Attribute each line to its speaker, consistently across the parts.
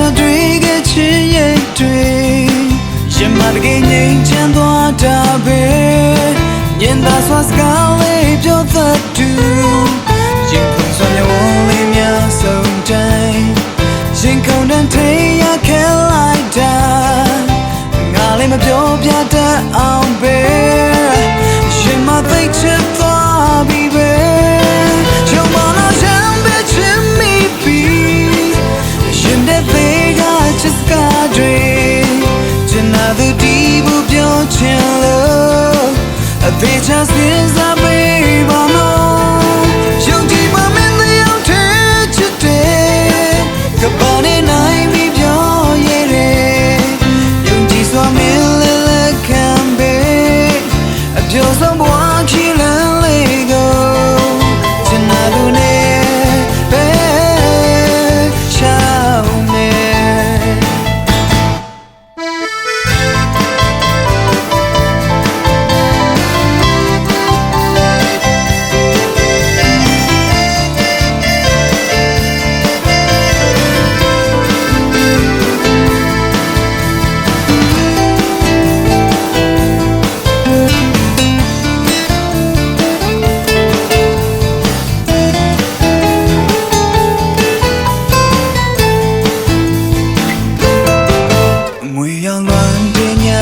Speaker 1: တော်တွေ့ခဲ့ချင်းရဲ့တွေ့ရင်မတကယ်ငြိမ်ချမ်းသွားတာပဲညင်သာစွာစကားလေးပြောသတ်သူရင်ခုန်စွာမျက်ဝန်းလေးများဆုံးတိုင်းရင်ခုန်တန်းထိန်ရခဲလိုက်တာငါလည်းမပြောပြ wanting love. They just gives up.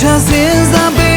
Speaker 1: just is the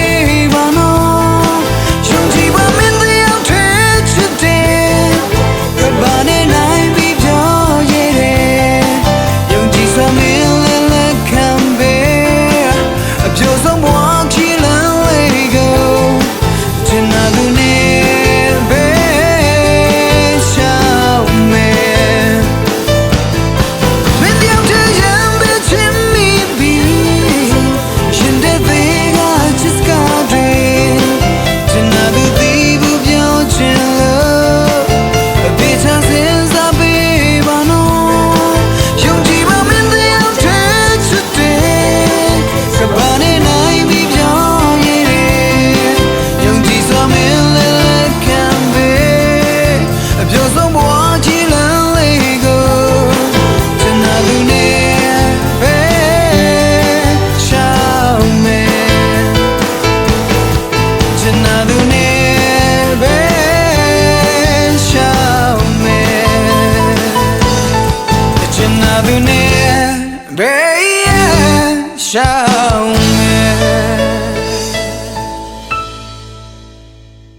Speaker 1: Bella